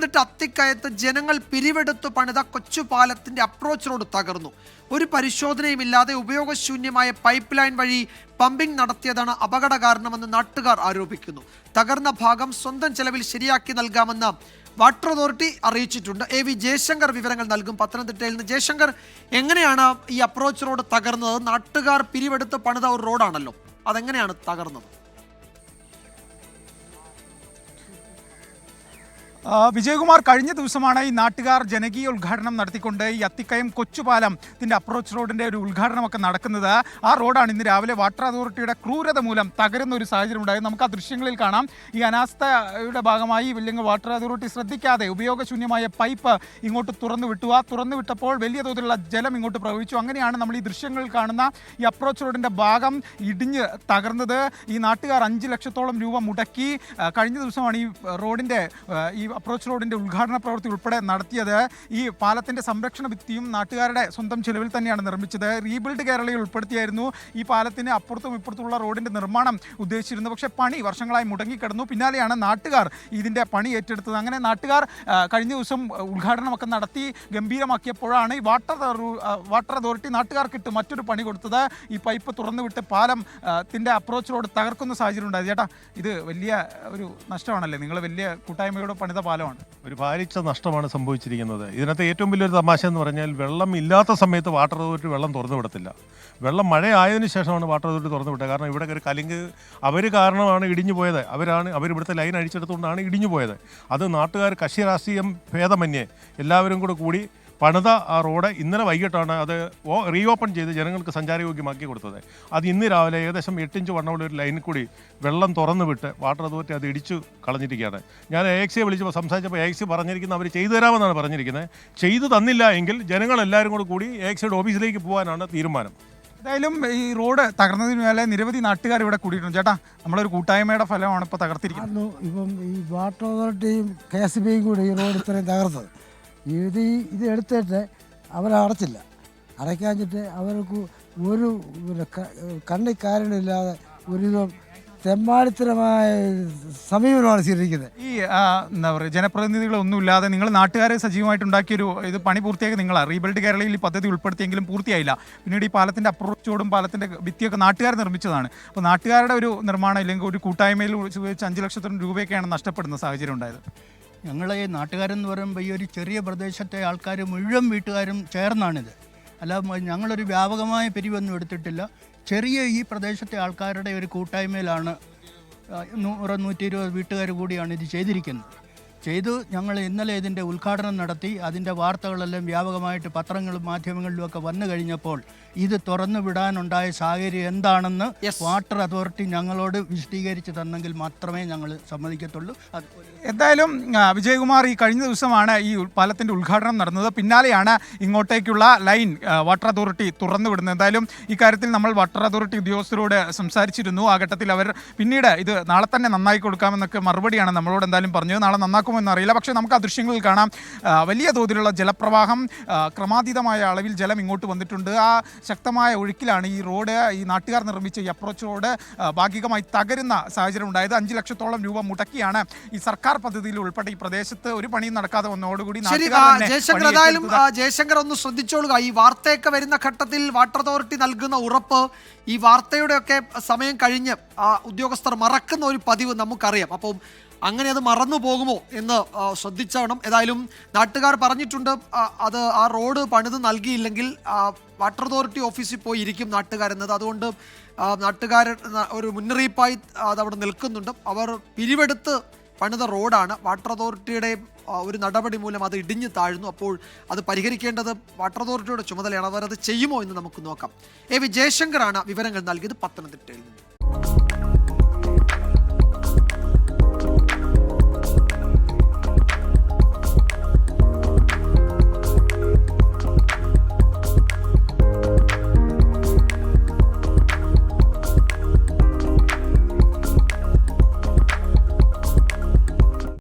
പത്തനംതിട്ട അത്തിക്കയത്ത് ജനങ്ങൾ പിരിവെടുത്ത് പണിത കൊച്ചുപാലത്തിന്റെ approach road തകർന്നു. ഒരു പരിശോധനയുമില്ലാതെ ഉപയോഗശൂന്യമായ പൈപ്പ് ലൈൻ വഴി പമ്പിംഗ് നടത്തിയതാണ് അപകട കാരണമെന്ന് നാട്ടുകാർ ആരോപിക്കുന്നു. തകർന്ന ഭാഗം സ്വന്തം ചെലവിൽ ശരിയാക്കി നൽകാമെന്ന് വാട്ടർ അതോറിറ്റി അറിയിച്ചിട്ടുണ്ട്. എ വി ജയശങ്കർ വിവരങ്ങൾ നൽകും പത്തനംതിട്ടയിൽ നിന്ന്. ജയശങ്കർ എങ്ങനെയാണ് ഈ അപ്രോച്ച് റോഡ് തകർന്നത്? നാട്ടുകാർ പിരിവെടുത്ത് പണിത ഒരു റോഡാണല്ലോ. അതെങ്ങനെയാണ് തകർന്നത്? വിജയകുമാർ കഴിഞ്ഞ ദിവസമാണ് ഈ നാട്ടുകാർ ജനകീയ ഉദ്ഘാടനം നടത്തിക്കൊണ്ട് ഈ അത്തിക്കയം കൊച്ചുപാലത്തിന്റെ അപ്രോച്ച് റോഡിന്റെ ഒരു ഉദ്ഘാടനമൊക്കെ നടക്കുന്നത്. ആ റോഡാണ് ഇന്ന് രാവിലെ വാട്ടർ അതോറിറ്റിയുടെ ക്രൂരത മൂലം തകരുന്ന ഒരു സാഹചര്യം ഉണ്ടായത്. നമുക്ക് ആ ദൃശ്യങ്ങളിൽ കാണാം. ഈ അനാസ്ഥയുടെ ഭാഗമായി ഇല്ലെങ്കിൽ വാട്ടർ അതോറിറ്റി ശ്രദ്ധിക്കാതെ ഉപയോഗശൂന്യമായ പൈപ്പ് ഇങ്ങോട്ട് തുറന്നു വിട്ടു. ആ തുറന്നു വിട്ടപ്പോൾ വലിയ തോതിലുള്ള ജലം ഇങ്ങോട്ട് പ്രവഹിച്ചു. അങ്ങനെയാണ് നമ്മൾ ഈ ദൃശ്യങ്ങളിൽ കാണുന്ന ഈ അപ്രോച്ച് റോഡിന്റെ ഭാഗം ഇടിഞ്ഞ് തകർന്നത്. ഈ നാട്ടുകാർ അഞ്ച് ലക്ഷത്തോളം രൂപ മുടക്കി. കഴിഞ്ഞ ദിവസമാണ് ഈ റോഡിന്റെ ഈ അപ്രോച്ച് റോഡിന്റെ ഉദ്ഘാടന പ്രവൃത്തി ഉൾപ്പെടെ നടത്തിയത് ഈ പാലത്തിന്റെ സംരക്ഷണ ഭിത്തിയും നാട്ടുകാരുടെ സ്വന്തം ചെലവിൽ തന്നെയാണ് നിർമ്മിച്ചത്. റീബിൽഡ് കേരളയിൽ ഉൾപ്പെടുത്തിയായിരുന്നു ഈ പാലത്തിന് അപ്പുറത്തും ഇപ്പുറത്തുള്ള റോഡിന്റെ നിർമ്മാണം ഉദ്ദേശിച്ചിരുന്നു പക്ഷേ പണി വർഷങ്ങളായി മുടങ്ങിക്കിടന്നു. പിന്നാലെയാണ് നാട്ടുകാർ ഇതിന്റെ പണി ഏറ്റെടുത്തത്. അങ്ങനെ നാട്ടുകാർ കഴിഞ്ഞ ദിവസം ഉദ്ഘാടനമൊക്കെ നടത്തി ഗംഭീരമാക്കിയപ്പോഴാണ് ഈ വാട്ടർ വാട്ടർ അതോറിറ്റി നാട്ടുകാർക്കിട്ട് മറ്റൊരു പണി കൊടുത്തത്. ഈ പൈപ്പ് തുറന്നു വിട്ട് പാലം ത്തിന്റെ അപ്രോച്ച് റോഡ് തകർക്കുന്ന സാഹചര്യം ഉണ്ടായത് ചേട്ടാ ഇത് വലിയ ഒരു നഷ്ടമാണല്ലേ? നിങ്ങൾ വലിയ കൂട്ടായ്മയോടെ പണിത പാലമാണ്. ഒരു ഭാരിച്ച നഷ്ടമാണ് സംഭവിച്ചിരിക്കുന്നത്. ഇതിനകത്ത് ഏറ്റവും വലിയൊരു തമാശ എന്ന് പറഞ്ഞാൽ വെള്ളം ഇല്ലാത്ത സമയത്ത് വാട്ടർ അതോറിറ്റി വെള്ളം തുറന്നു വിടത്തില്ല. വെള്ളം മഴയായതിനു ശേഷമാണ് വാട്ടർ അതോറിറ്റി തുറന്നു വിട്ടത്. കാരണം ഇവിടെ ഒരു കലിങ്ക് അവർ കാരണമാണ് ഇടിഞ്ഞു പോയത്. അവരാണ് അവർ ഇവിടുത്തെ ലൈൻ അഴിച്ചെടുത്തുകൊണ്ടാണ് ഇടിഞ്ഞു പോയത്. അത് നാട്ടുകാർ കക്ഷി രാഷ്ട്രീയം ഭേദമന്യേ. എല്ലാവരും കൂടെ കൂടി പണിത ആ റോഡ് ഇന്നലെ വൈകിട്ടാണ് അത് റീഓപ്പൺ ചെയ്ത് ജനങ്ങൾക്ക് സഞ്ചാരയോഗ്യമാക്കി കൊടുത്തത്. അത് ഇന്ന് രാവിലെ ഏകദേശം എട്ടിഞ്ച് വണ്ണമുള്ള ഒരു ലൈനിൽ കൂടി വെള്ളം തുറന്നു വിട്ട് വാട്ടർ അതോറിറ്റി അത് ഇടിച്ചു കളഞ്ഞിരിക്കുകയാണ്. ഞാൻ എ എക്സിയെ വിളിച്ചപ്പോൾ സംസാരിച്ചപ്പോൾ എ എക്സി പറഞ്ഞിരിക്കുന്നത് അവർ ചെയ്തു തരാമെന്നാണ് പറഞ്ഞിരിക്കുന്നത്. ചെയ്തു തന്നില്ല എങ്കിൽ ജനങ്ങളെല്ലാവരും കൂടെ കൂടി എ എക്സിയുടെ ഓഫീസിലേക്ക് പോകാനാണ് തീരുമാനം. എന്തായാലും ഈ റോഡ് തകർന്നതിന് മേലെ നിരവധി നാട്ടുകാർ ഇവിടെ കൂടിയിട്ടുണ്ട്. ചേട്ടാ നമ്മളൊരു കൂട്ടായ്മയുടെ ഫലമാണ് ഇപ്പോൾ തകർത്തിരിക്കുന്നത്. ഇപ്പം ഈ വാട്ടർ അതോറിറ്റിയും കെ എസ് ബിയും കൂടി ഈ റോഡ് ഇത്രയും തകർത്തത്. ഇത് ഇത് എടുത്തിട്ട് അവരടച്ചില്ല. അടയ്ക്കാഞ്ഞിട്ട് അവർക്ക് ഒരു കണ്ണി കാരണമില്ലാതെ ഒരുവിധം തെമ്മാടിത്തരമായ സമീപനമാണ് സ്വീകരിക്കുന്നത്. ഈ എന്താ പറയുക ജനപ്രതിനിധികളൊന്നുമില്ലാതെ നിങ്ങൾ നാട്ടുകാരെ സജീവമായിട്ട് ഉണ്ടാക്കിയൊരു ഇത് പണി പൂർത്തിയാക്കി നിങ്ങളാണ് റീബിൽഡ് കേരളയിൽ ഈ പദ്ധതി ഉൾപ്പെടുത്തിയെങ്കിലും പൂർത്തിയായില്ല. പിന്നീട് ഈ പാലത്തിന്റെ അപ്രോച്ചോടും പാലത്തിന്റെ ഭിത്തിയൊക്കെ നാട്ടുകാർ നിർമ്മിച്ചതാണ്. അപ്പോൾ നാട്ടുകാരുടെ ഒരു നിർമ്മാണം ഇല്ലെങ്കിൽ ഒരു കൂട്ടായ്മയിൽ വെച്ച് അഞ്ച് ലക്ഷത്തോളം രൂപയൊക്കെയാണ് നഷ്ടപ്പെടുന്ന സാഹചര്യം ഉണ്ടായത്. ഞങ്ങളെ ഈ നാട്ടുകാരെന്ന് പറയുമ്പോൾ ഈ ഒരു ചെറിയ പ്രദേശത്തെ ആൾക്കാർ മുഴുവൻ വീട്ടുകാരും ചേർന്നാണിത്. അല്ല ഞങ്ങളൊരു വ്യാപകമായ പിരിവൊന്നും എടുത്തിട്ടില്ല. ചെറിയ ഈ പ്രദേശത്തെ ആൾക്കാരുടെ ഒരു കൂട്ടായ്മയിലാണ് നൂറ് നൂറ്റി ഇരുപത് വീട്ടുകാർ കൂടിയാണ് ഇത് ചെയ്തിരിക്കുന്നത്. ചെയ്തു. ഞങ്ങൾ ഇന്നലെ ഇതിന്റെ ഉദ്ഘാടനം നടത്തി. അതിന്റെ വാർത്തകളെല്ലാം വ്യാപകമായിട്ട് പത്രങ്ങളും മാധ്യമങ്ങളിലും ഒക്കെ വന്നു കഴിഞ്ഞപ്പോൾ ഇത് തുറന്നു വിടാനുണ്ടായ സാഹചര്യം എന്താണെന്ന് വാട്ടർ അതോറിറ്റി ഞങ്ങളോട് വിശദീകരിച്ച് തന്നെങ്കിൽ മാത്രമേ ഞങ്ങൾ സമ്മതിക്കത്തുള്ളൂ. എന്തായാലും വിജയകുമാർ ഈ കഴിഞ്ഞ ദിവസമാണ് ഈ പാലത്തിന്റെ ഉദ്ഘാടനം നടന്നത്. പിന്നാലെയാണ് ഇങ്ങോട്ടേക്കുള്ള ലൈൻ വാട്ടർ അതോറിറ്റി തുറന്നു വിടുന്നത്. എന്തായാലും ഇക്കാര്യത്തിൽ നമ്മൾ വാട്ടർ അതോറിറ്റി ഉദ്യോഗസ്ഥരോട് സംസാരിച്ചിരുന്നു. ആ ഘട്ടത്തിൽ അവർ പിന്നീട് ഇത് നാളെ തന്നെ നന്നായി കൊടുക്കാമെന്നൊക്കെ മറുപടിയാണ് നമ്മളോട് എന്തായാലും പറഞ്ഞത്. നാളെ നന്നാക്കുമെന്ന് അറിയില്ല പക്ഷേ നമുക്ക് ആ ദൃശ്യങ്ങളിൽ കാണാം വലിയ തോതിലുള്ള ജലപ്രവാഹം ക്രമാതീതമായ അളവിൽ ജലം ഇങ്ങോട്ട് വന്നിട്ടുണ്ട്. ആ ശക്തമായ ഒഴുക്കിലാണ് ഈ റോഡ് ഈ നാട്ടുകാർ നിർമ്മിച്ച ഈ അപ്രോച്ച് റോഡ് ഭാഗികമായി തകരുന്ന സാഹചര്യം ഉണ്ടായത്. അഞ്ച് ലക്ഷത്തോളം രൂപ മുടക്കിയാണ് ഈ സർക്കാർ പദ്ധതിയിൽ ഉൾപ്പെട്ട ഈ പ്രദേശത്ത് ഒരു പണിയും നടക്കാതെ വന്നതോടുകൂടി ജയശങ്കർ ഏതായാലും ജയശങ്കർ ഒന്ന് ശ്രദ്ധിച്ചോളുക. ഈ വാർത്തയൊക്കെ വരുന്ന ഘട്ടത്തിൽ വാട്ടർ അതോറിറ്റി നൽകുന്ന ഉറപ്പ് ഈ വാർത്തയുടെയൊക്കെ സമയം കഴിഞ്ഞ് ആ ഉദ്യോഗസ്ഥർ മറക്കുന്ന ഒരു പതിവ് നമുക്കറിയാം. അപ്പം അങ്ങനെ അത് മറന്നു പോകുമോ എന്ന് ശ്രദ്ധിച്ചവണം ഏതായാലും നാട്ടുകാർ പറഞ്ഞിട്ടുണ്ട് അത് ആ റോഡ് പണിത് നൽകിയില്ലെങ്കിൽ വാട്ടർ അതോറിറ്റി ഓഫീസിൽ പോയി ഇരിക്കും നാട്ടുകാരെന്നത്. അതുകൊണ്ട് നാട്ടുകാർ ഒരു മുന്നറിയിപ്പായി അതവിടെ നിൽക്കുന്നുണ്ട്. അവർ പിരിവെടുത്ത് പണിത റോഡാണ്. വാട്ടർ അതോറിറ്റിയുടെ ഒരു നടപടി മൂലം അത് ഇടിഞ്ഞു താഴ്ന്നു. അപ്പോൾ അത് പരിഹരിക്കേണ്ടത് വാട്ടർ അതോറിറ്റിയുടെ ചുമതലയാണ്. അവർ അത് ചെയ്യുമോ എന്ന് നമുക്ക് നോക്കാം. എ വി ജയശങ്കറാണ് വിവരങ്ങൾ നൽകിയത് പത്തനംതിട്ടയിൽ നിന്ന്.